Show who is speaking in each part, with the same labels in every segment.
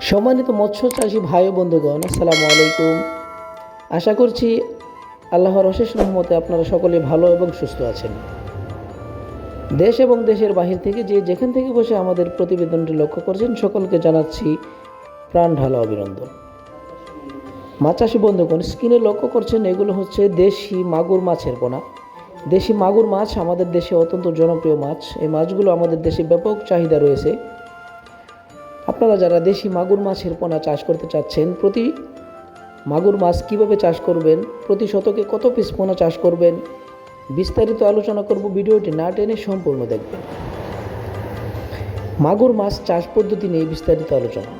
Speaker 1: সম্মানিত মৎস্য চাষী ভাই বন্ধুগণ, আসসালামু আলাইকুম। আশা করছি আল্লাহর অশেষ রহমতে আপনারা সকলে ভালো এবং সুস্থ আছেন। দেশ এবং দেশের বাহির থেকে যে যেখান থেকে বসে আমাদের প্রতিবেদনটি লক্ষ্য করছেন, সকলকে জানাচ্ছি প্রাণ ঢালা অভিনন্দন। মাছ চাষি বন্ধুগণ, স্ক্রিনে লক্ষ্য করছেন, এগুলো হচ্ছে দেশি মাগুর মাছের পোনা। দেশি মাগুর মাছ আমাদের দেশে অত্যন্ত জনপ্রিয় মাছ। এই মাছগুলো আমাদের দেশে ব্যাপক চাহিদা রয়েছে। আপনারা যারা দেশি মাগুর মাছের পোনা চাষ করতে চাচ্ছেন, প্রতি মাগুর মাছ কীভাবে চাষ করবেন, প্রতি শতকে কত পিস পোনা চাষ করবেন, বিস্তারিত আলোচনা করব ভিডিওটি না টেনে সম্পূর্ণ দেখবেন। মাগুর মাছ চাষ পদ্ধতি নিয়ে বিস্তারিত আলোচনা।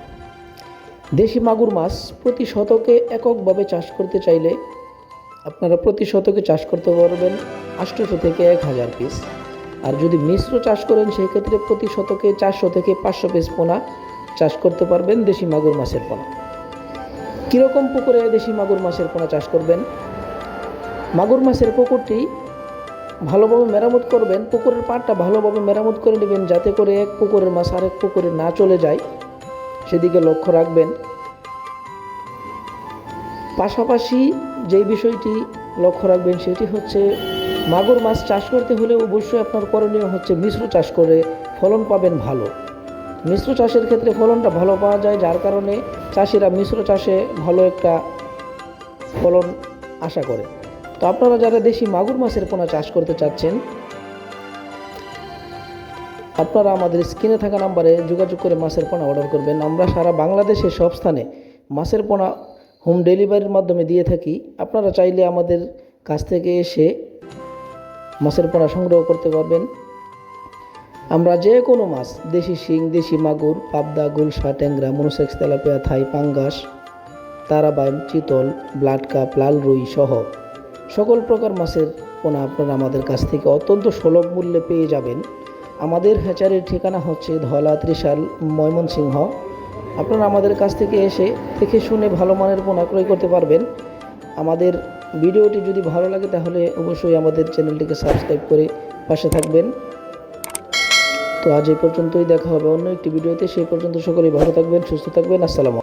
Speaker 1: দেশি মাগুর মাছ প্রতি শতকে এককভাবে চাষ করতে চাইলে আপনারা প্রতি শতকে চাষ করতে পারবেন আটশোশো থেকে এক হাজার পিস আর যদি মিশ্র চাষ করেন, সেক্ষেত্রে প্রতি শতকে চারশো থেকে পাঁচশো পিস পোনা চাষ করতে পারবেন দেশি মাগুর মাছের পোনা। কীরকম পুকুরে দেশি মাগুর মাছের পোনা চাষ করবেন? মাগুর মাছের পুকুরটি ভালোভাবে মেরামত করবেন, পুকুরের পাড়টা ভালোভাবে মেরামত করে নেবেন যাতে করে এক পুকুরের মাছ আরেক পুকুরে না চলে যায়। সেদিকে লক্ষ্য রাখবেন। পাশাপাশি যেই বিষয়টি লক্ষ্য রাখবেন সেটি হচ্ছে, মাগুর মাছ চাষ করতে হলে অবশ্যই আপনার করণীয় হচ্ছে মিশ্র চাষ করে ফলন পাবেন ভালো। মিশ্র চাষের ক্ষেত্রে ফলনটা ভালো পাওয়া যায়, যার কারণে চাষিরা মিশ্র চাষে ভালো একটা ফলন আশা করে। তো আপনারা যারা দেশি মাগুর মাছের পোনা চাষ করতে চাচ্ছেন, আপনারা আমাদের স্ক্রিনে থাকা নাম্বারে যোগাযোগ করে মাছের পোনা অর্ডার করবেন। আমরা সারা বাংলাদেশে সব স্থানে মাছের পোনা হোম ডেলিভারির মাধ্যমে দিয়ে থাকি। আপনারা চাইলে আমাদের কাছ থেকে এসে মাছের পোনা সংগ্রহ করতে পারবেন। আমরা যে কোনো মাছ, দেশি শিং, দেশি মাগুর, পাবদা, গুলশা, ট্যাংরা, মনোসেক্স, তেলাপিয়া, থাই, পাঙ্গাস, তারাবাইম, চিতল, ব্লাড কাপ, লাল রুই সহ সকল প্রকার মাছের পোনা আপনারা আমাদের কাছ থেকে অত্যন্ত সুলভ মূল্যে পেয়ে যাবেন। আমাদের হ্যাচারির ঠিকানা হচ্ছে ধলা ত্রিশাল, ময়মনসিংহ। আপনারা আমাদের কাছ থেকে এসে দেখে শুনে ভালো মানের পোনা ক্রয় করতে পারবেন। আমাদের ভিডিওটি যদি ভালো লাগে তাহলে অবশ্যই আমাদের চ্যানেলটিকে সাবস্ক্রাইব করে পাশে থাকবেন। তো আজ এই পর্যন্তই দেখা হবে অন্য একটি ভিডিওতে। সেই পর্যন্ত সকলেই ভালো থাকবেন, সুস্থ থাকবেন। আসসালামু